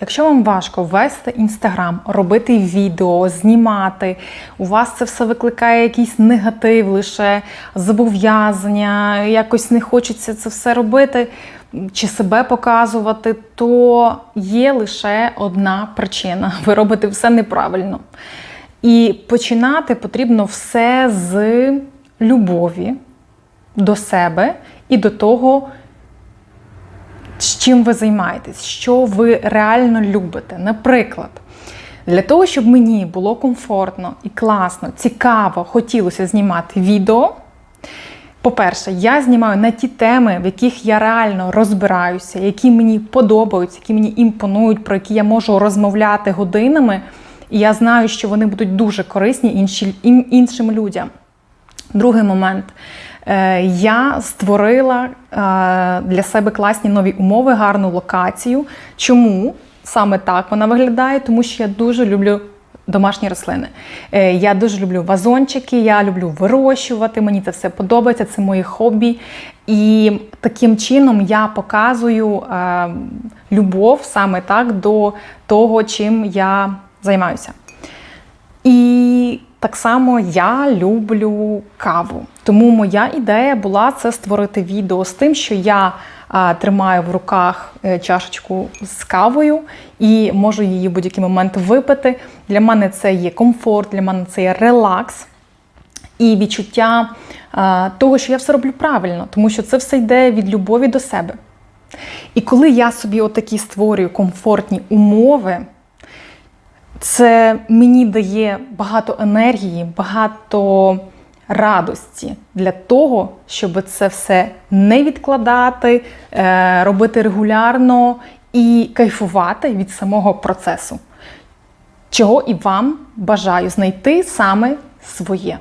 Якщо вам важко вести інстаграм, робити відео, знімати, у вас це все викликає якийсь негатив, лише зобов'язання, якось не хочеться це все робити чи себе показувати, то є лише одна причина: ви робите все неправильно. І починати потрібно все з любові до себе і до того, з чим ви займаєтесь, що ви реально любите. Наприклад, для того, щоб мені було комфортно і класно, цікаво, хотілося знімати відео. По-перше, я знімаю на ті теми, в яких я реально розбираюся, які мені подобаються, які мені імпонують, про які я можу розмовляти годинами. І я знаю, що вони будуть дуже корисні іншим людям. Другий момент. Е, Я створила е, для себе класні нові умови, гарну локацію. Чому саме так вона виглядає? Тому що я дуже люблю домашні рослини. Е, Я дуже люблю вазончики, я люблю вирощувати, мені це все подобається, це моє хобі. І таким чином я показую любов саме так до того, чим я займаюся. І так само я люблю каву. Тому моя ідея була це створити відео з тим, що я тримаю в руках е, чашечку з кавою і можу її в будь-який момент випити. Для мене це є комфорт, для мене це є релакс і відчуття того, що я все роблю правильно, тому що це все йде від любові до себе. І коли я собі отакі створюю комфортні умови, це мені дає багато енергії, багато радості для того, щоб це все не відкладати, е, робити регулярно і кайфувати від самого процесу. Чого і вам бажаю знайти саме своє.